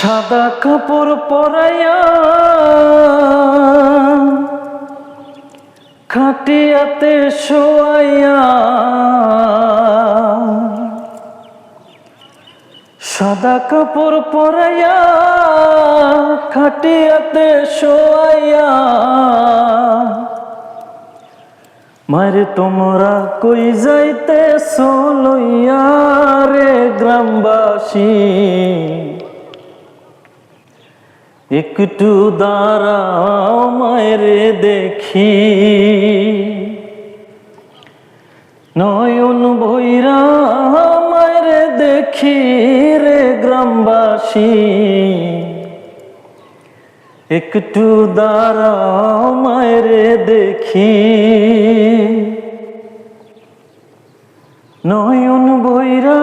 সাদা কাপড় পরাইয়া খাটিয়াতে শোয়াইয়া সাদা কাপড় পরাইয়া খাটিয়াতে শোয়াইয়া মারে তোমরা কই যাইতে লইয়া রে গ্রামবাসী? একটু দাঁড়াও মায়েরে দেখি। নয়ন ভৈরা মায়েরে দেখি রে গ্রামবাসী। একটু দাঁড়াও মায়েরে দেখি। নয়ন বৈরা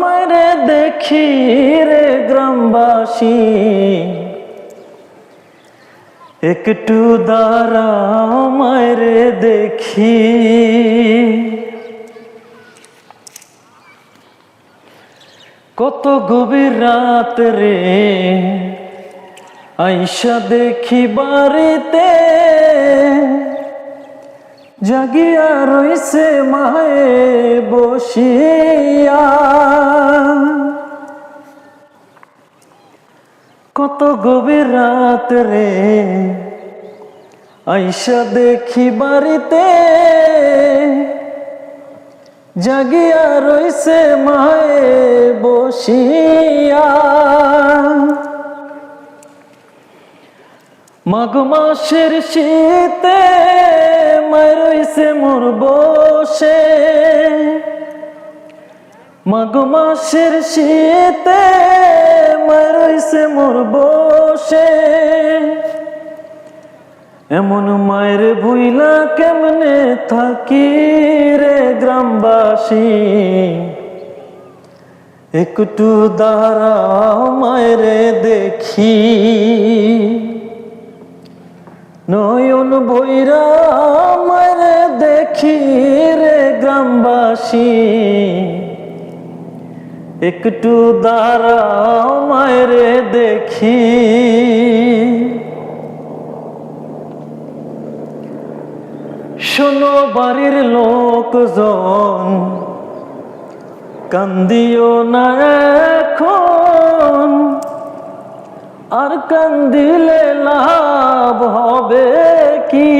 মায়েরে দেখি রে গ্রামবাসী। একটু দাঁড়াও মায়েরে দেখি। কত গভীর রাত রে, আইসা দেখি বাড়িতে। জাগিয়া রইছে মায়ে বসিয়া। কত গভীর রাত রে। আইসা দেখি বাড়িতে। জাগিয়া রইছে মায়ে বসিয়া। মাঘ মাসের শীতে মারইছে মোর বসে। মাঘ মাসের শীতে মারইছে মোর বসে। এমন মায়ের ভুইলা কেমনে থাকি রে গ্রামবাসী? একটু দাঁড়াও মায়েরে দেখি। নয়ন বৈরা মারে দেখি রে গ্রামবাসী। একটু দাঁড়াও মায়েরে দেখি। শোনো বাড়ির লোকজন, কান্দিও না এখন। আর কান্দিলে লাভ হবে কি?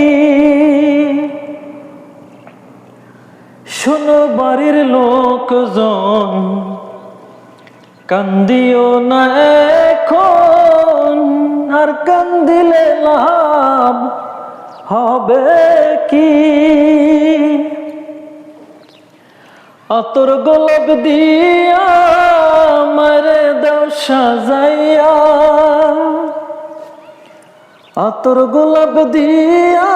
শোনো বাড়ির লোকজন কান্দিও না এখন, আর কান্দিলে লাভ হবে কি? আতর গোলাপ দিয়া মারে দাও সাজাইয়া। আতর গোলাপ দিয়া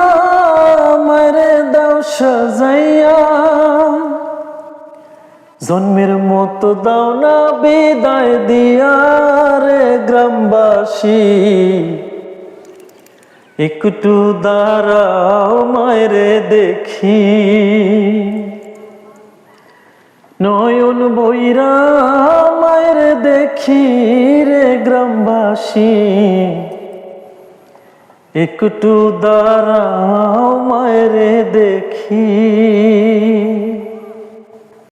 মারে দাও সাজাইয়া। জন্মের মতো দাও না বিদায় দিয়া রে গ্রামবাসী। একটু দাঁড়াও মায়েরে দেখি। নয়ন বৈরা মায়ের দেখি রে গ্রামবাসী। একটু দাঁড়াও মায়ের দেখি।